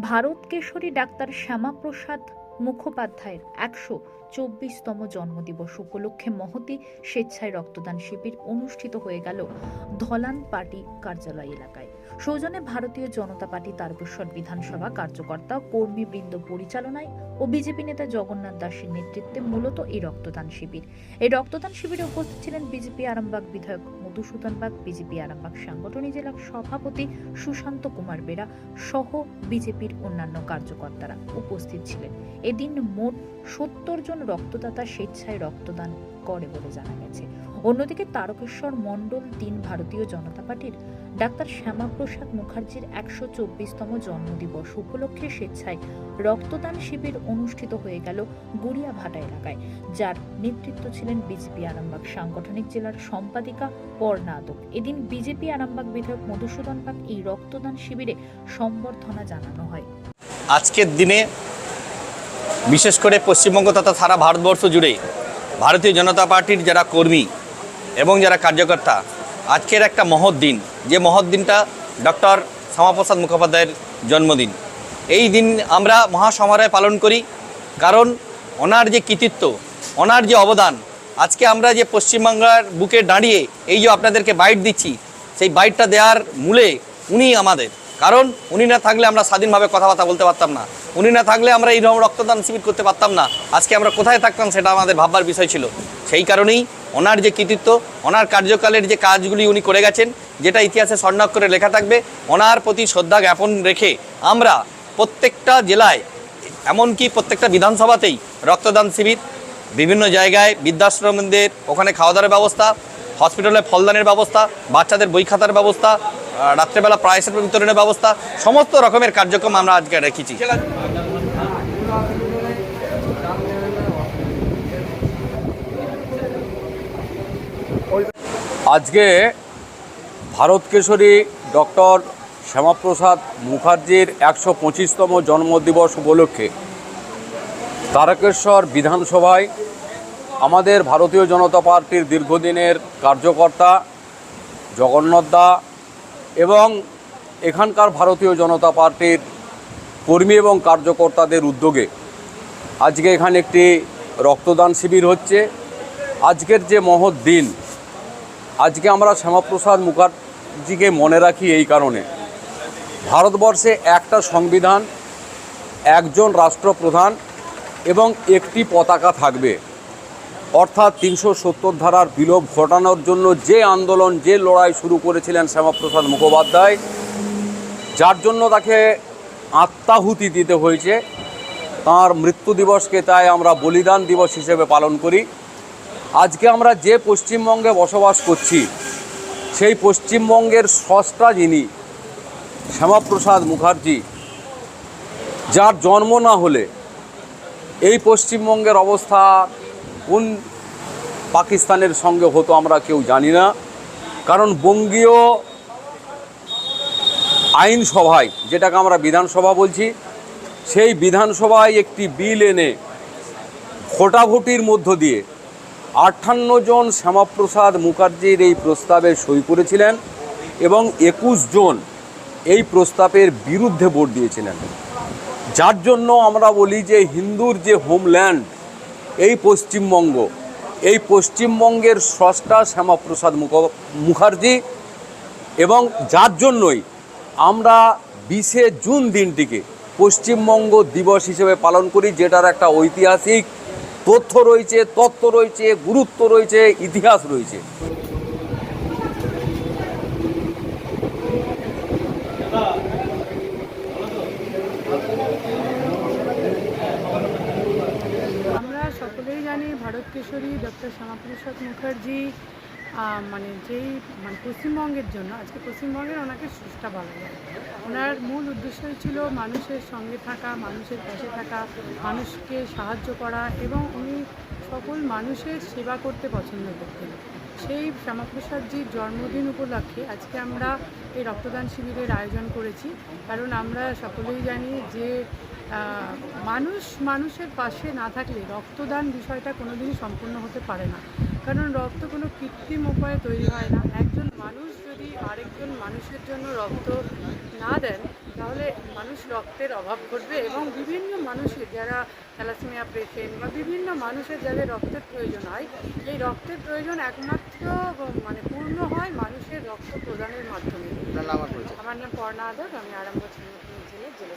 Bharat Keshari doctor Shyamaprasad মুখোপাধ্যায়ের একশো চব্বিশতম জন্মদিবস উপলক্ষে মহতি স্বেচ্ছায় রক্তদান শিবির অনুষ্ঠিত হয়ে গেল ধলান পার্টি কার্যালয় এলাকায়। সৌজনে ভারতীয় জনতা পার্টি তারকেশ্বর বিধানসভা কার্যকর্তা, কর্মীবৃন্দ পরিচালনায় ও বিজেপি নেতা জগন্নাথ দাসের নেতৃত্বে মূলত এই রক্তদান শিবির। এই রক্তদান শিবিরে উপস্থিত ছিলেন বিজেপি আরামবাগ বিধায়ক মধুসূদন বাগ বিজেপি আরামবাগ সাংগঠনিক জেলা সভাপতি সুশান্ত কুমার বেরা সহ বিজেপির অন্যান্য কার্যকর্তারা উপস্থিত ছিলেন। এদিন মোট সত্তর জন রক্তদাতা স্বেচ্ছায় রক্তদান করে বলে জানা গেছে। অন্যদিকে তারকেশ্বর মণ্ডল তিন ভারতীয় জনতা পার্টির ডাক্তার শ্যামাপ্রসাদ মুখার্জির একশো চব্বিশতম জন্মদিবস উপলক্ষে স্বেচ্ছায় রক্তদান শিবির অনুষ্ঠিত হয়ে গেল গুড়িয়াভাটা এলাকায়। যার নেতৃত্ব ছিলেন বিজেপি আরামবাগ সাংগঠনিক জেলার সম্পাদিকা পর্ণা আদক। এদিন বিজেপি আরামবাগ বিধায়ক মধুসূদন বাগ এই রক্তদান শিবিরে সম্বর্ধনা জানানো হয়। আজকের দিনে বিশেষ করে পশ্চিমবঙ্গ তথা সারা ভারতবর্ষ জুড়ে ভারতীয় জনতা পার্টির যারা কর্মী এবং যারা কার্যকর্তা, আজকের একটা মহৎ দিন। যে মহৎ দিনটা ডক্টর শ্যামাপ্রসাদ মুখোপাধ্যায়ের জন্মদিন। এই দিন আমরা মহাসমারোহে পালন করি কারণ ওনার যে কৃতিত্ব, ওনার যে অবদান, আজকে আমরা যে পশ্চিমবাংলার বুকে দাঁড়িয়ে এই যে আপনাদেরকে বাইট দিচ্ছি, সেই বাইটটা দেওয়ার মূলে উনি আমাদের। কারণ উনি না থাকলে আমরা স্বাধীনভাবে কথাবার্তা বলতে পারতাম না। উনি না থাকলে আমরা এইরকম রক্তদান শিবির করতে পারতাম না। আজকে আমরা কোথায় থাকতাম সেটা আমাদের ভাববার বিষয় ছিল। সেই কারণেই ওনার যে কৃতিত্ব, ওনার কার্যকালের যে কাজগুলি উনি করে গেছেন, যেটা ইতিহাসে স্বর্ণাক্ষরে লেখা থাকবে, ওনার প্রতি শ্রদ্ধা জ্ঞাপন রেখে আমরা প্রত্যেকটা জেলায়, এমনকি প্রত্যেকটা বিধানসভাতেই রক্তদান শিবির, বিভিন্ন জায়গায় বৃদ্ধাশ্রমদের, ওখানে খাওয়া দাওয়ার ব্যবস্থা হসপিটালে ফলদানের ব্যবস্থা, বাচ্চাদের বই খাতার ব্যবস্থা রাত্রেবেলা প্রায়সের বিতরণের ব্যবস্থা, সমস্ত রকমের কার্যক্রম আমরা আজকে রেখেছি। আজকে ভারত কেশরী ডক্টর শ্যামাপ্রসাদ মুখার্জির একশো পঁচিশতম জন্মদিবস উপলক্ষে তারকেশ্বর বিধানসভায় আমাদের ভারতীয় জনতা পার্টির দীর্ঘদিনের কার্যকর্তা জগন্নাথ দা এবং এখানকার ভারতীয় জনতা পার্টির কর্মী এবং কার্যকর্তাদের উদ্যোগে আজকে এখানে একটি রক্তদান শিবির হচ্ছে। আজকের যে মহৎ দিন, আজকে আমরা শ্যামাপ্রসাদ মুখার্জিকে মনে রাখি এই কারণে। ভারতবর্ষে একটা সংবিধান, একজন রাষ্ট্রপ্রধান এবং একটি পতাকা থাকবে। অর্থাৎ তিনশো সত্তর ধারার বিলোপ ঘটানোর জন্য যে আন্দোলন, যে লড়াই শুরু করেছিলেন শ্যামাপ্রসাদ মুখোপাধ্যায়, যার জন্য তাকে আত্মাহুতি দিতে হয়েছে। তার মৃত্যু দিবসকে তাই আমরা বলিদান দিবস হিসেবে পালন করি। আজকে আমরা যে পশ্চিমবঙ্গে বসবাস করছি, সেই পশ্চিমবঙ্গের স্রষ্টা যিনি শ্যামাপ্রসাদ মুখার্জি, যার জন্ম না হলে এই পশ্চিমবঙ্গের অবস্থা কোন পাকিস্তানের সঙ্গে হতো আমরা কেউ জানি না। কারণ বঙ্গীয় আইনসভায়, যেটাকে আমরা বিধানসভা বলছি, সেই বিধানসভায় একটি বিল এনে ভোটাভুটির মধ্য দিয়ে আটান্ন জন শ্যামাপ্রসাদ মুখার্জির এই প্রস্তাবে সই করেছিলেন এবং একুশ জন এই প্রস্তাবের বিরুদ্ধে ভোট দিয়েছিলেন। যার জন্য আমরা বলি যে হিন্দুর যে হোমল্যান্ড এই পশ্চিমবঙ্গ, এই পশ্চিমবঙ্গের স্রষ্টা শ্যামাপ্রসাদ মুখ, মুখার্জি এবং যার জন্যই আমরা বিশে জুন দিনটিকে পশ্চিমবঙ্গ দিবস হিসেবে পালন করি, যেটার একটা ঐতিহাসিক তথ্য রয়েছে, তত্ত্ব রয়েছে, গুরুত্ব রয়েছে, ইতিহাস রয়েছে আমরা সকলেই জানি, ভারত কেশরী, ডক্টর শ্যামাপ্রসাদ মুখার্জি মানে যেই মানে পশ্চিমবঙ্গের জন্য, আজকে পশ্চিমবঙ্গের ওনাকে স্রষ্টা বলা যায়। ওনার মূল উদ্দেশ্যই ছিল মানুষের সঙ্গে থাকা, মানুষের পাশে থাকা, মানুষকে সাহায্য করা এবং উনি সকল মানুষের সেবা করতে পছন্দ করতেন। সেই শ্যামাপ্রসাদজির জন্মদিন উপলক্ষে আজকে আমরা এই রক্তদান শিবিরের আয়োজন করেছি। কারণ আমরা সকলেই জানি যে মানুষ মানুষের পাশে না থাকলে রক্তদান বিষয়টা কোনোদিনই সম্পূর্ণ হতে পারে না। কারণ রক্ত কোনো কৃত্রিম উপায়ে তৈরি হয় না। একজন মানুষ যদি আরেকজন মানুষের জন্য রক্ত না দেন তাহলে মানুষ রক্তের অভাব ঘটবে এবং বিভিন্ন মানুষের যারা থ্যালাসেমিয়া পেশেন্ট বা বিভিন্ন মানুষের যাদের রক্তের প্রয়োজন হয় এই রক্তের প্রয়োজন একমাত্র মানে পূর্ণ হয় মানুষের রক্ত প্রদানের মাধ্যমে। আমার নাম পর্ণা আদক আমি আরামবাগ জেলার জেলা